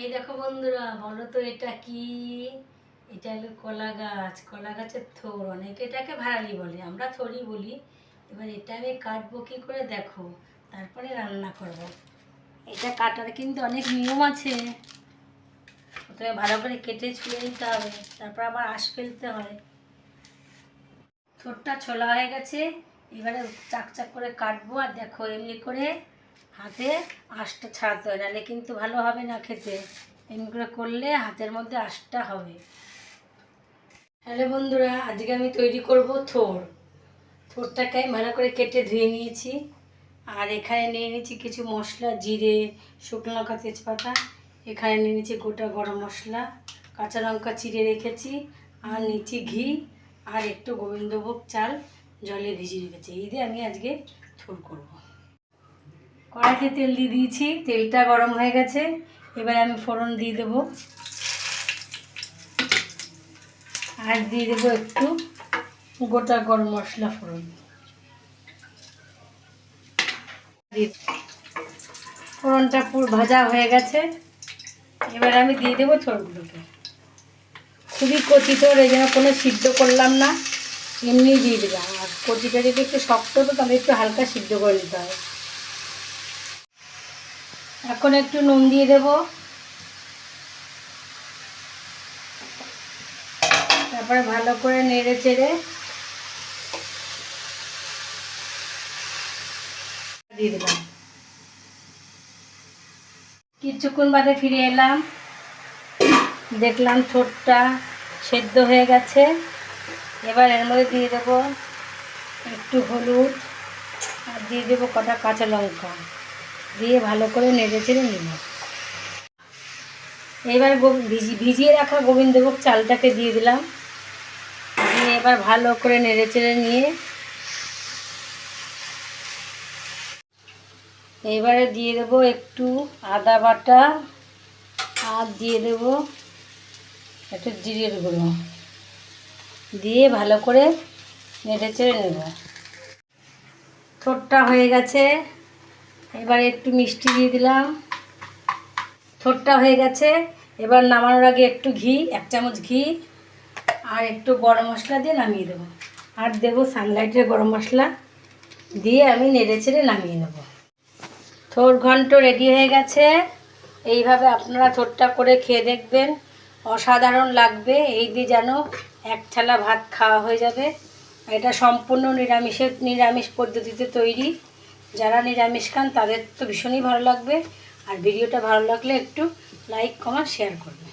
এই দেখো বন্ধুরা, বলো তো এটা কি? এটা হলো কলা গাছ। কলা গাছের থোর। অনেকে এটাকে ভাড়ালি বলে। আমরা থরি বলি। এবার এটা আমি কাটবো কি করে দেখো। তারপরে রান্না করব। এটা কাটার কিন্তু অনেক নিয়ম আছে। প্রথমে ভালো করে কেটে ছুঁয়ে নিতে হবে। তারপর আবার আঁশ ফেলতে হয়। থোরটা ছোলা হয়ে গেছে। এবারে চাক চাক করে কাটবো। আর দেখো, এমনি করে হাতে আঁশটা ছাড়াতে হয় নাহলে কিন্তু ভালো হবে না খেতে। এমনি করে করলে হাতের মধ্যে আঁশটা হবে। হ্যালো বন্ধুরা, আজকে আমি তৈরি করব থোর। থোরটাকে আমি ভালো করে কেটে ধুয়ে নিয়েছি। আর এখানে নিয়ে নিয়েছি কিছু মশলা, জিরে, শুকনো লঙ্কা, তেজপাতা। এখানে নিয়ে নিয়েছি গোটা গরম মশলা, কাঁচা লঙ্কা চিড়ে রেখেছি, আর নিয়েছি ঘি, আর একটু গোবিন্দভোগ চাল, জলে ভিজিয়ে রেখেছি। এই দিয়ে আমি আজকে থোর করব। কড়াইতে তেল দিয়ে দিয়েছি, তেলটা গরম হয়ে গেছে। এবার আমি ফোড়ন দিয়ে দেবো। আর দিয়ে দেবো একটু গোটা গরম মশলা ফোড়ন। ফোড়নটা পুরো ভাজা হয়ে গেছে। এবার আমি দিয়ে দেবো থোড়গুলোকে খুবই কচি তোর এই জন্য কোনো সিদ্ধ করলাম না। এমনি দিয়ে দিলাম। আর কচিটা যদি একটু শক্ত হতো, তাহলে একটু হালকা সিদ্ধ করে দিতে হয় এখন একটু নুন দিয়ে দেব। তারপরে ভালো করে নেড়ে চেড়ে দিয়ে দিলাম কিছুক্ষণ বাদে ফিরে এলাম। দেখলাম ঠোঁটটা সেদ্ধ হয়ে গেছে। এবার এর মধ্যে দিয়ে দেবো একটু হলুদ আর দিয়ে দেবো কটা কাঁচা লঙ্কা। দিয়ে ভালো করে নেড়ে চেড়ে নিব এবার ভিজি ভিজিয়ে রাখা গোবিন্দভোগ চালটাকে দিয়ে দিলাম। দিয়ে এবার ভালো করে নেড়ে চেড়ে নিয়ে এবারে দিয়ে দেবো একটু আদা বাটা আর দিয়ে দেবো একটু জিরের গুঁড়ো। দিয়ে ভালো করে নেড়ে চেড়ে নেব। ঠোঁটটা হয়ে গেছে। এবার একটু মিষ্টি দিয়ে দিলাম। ঠোঁটটা হয়ে গেছে। এবার নামানোর আগে একটু ঘি, এক চামচ ঘি আর একটু গরম মশলা দিয়ে নামিয়ে দেবো। আর দেবো সানলাইটের গরম মশলা দিয়ে আমি নেড়ে চেড়ে নামিয়ে নেব। থোর ঘন্ট রেডি হয়ে গেছে। এইভাবে আপনারা থোরটা করে খেয়ে দেখবেন। অসাধারণ লাগবে। এই দিয়ে যেন এক থালা ভাত খাওয়া হয়ে যাবে। এটা সম্পূর্ণ নিরামিষের নিরামিষ পদ্ধতিতে তৈরি। যারা নিরামিষ খান তাদের তো ভীষণই ভালো লাগবে। আর ভিডিওটা ভালো লাগলে একটু লাইক কমা শেয়ার করবেন